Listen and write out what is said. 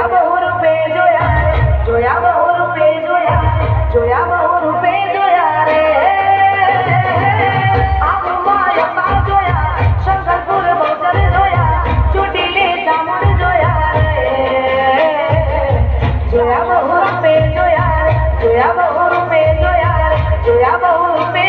जोया बहु रुपए जोया रे, जोया बहु रुपए जोया जोया बहु रुपए जोया रे। आप माया पाप जोया शंकरपुर बहुचर जोया चुटिले जामुन जोया रे। जोया बहु रुपए जोया रे, जोया बहु रुपए जोया रे, जोया बहु रुपए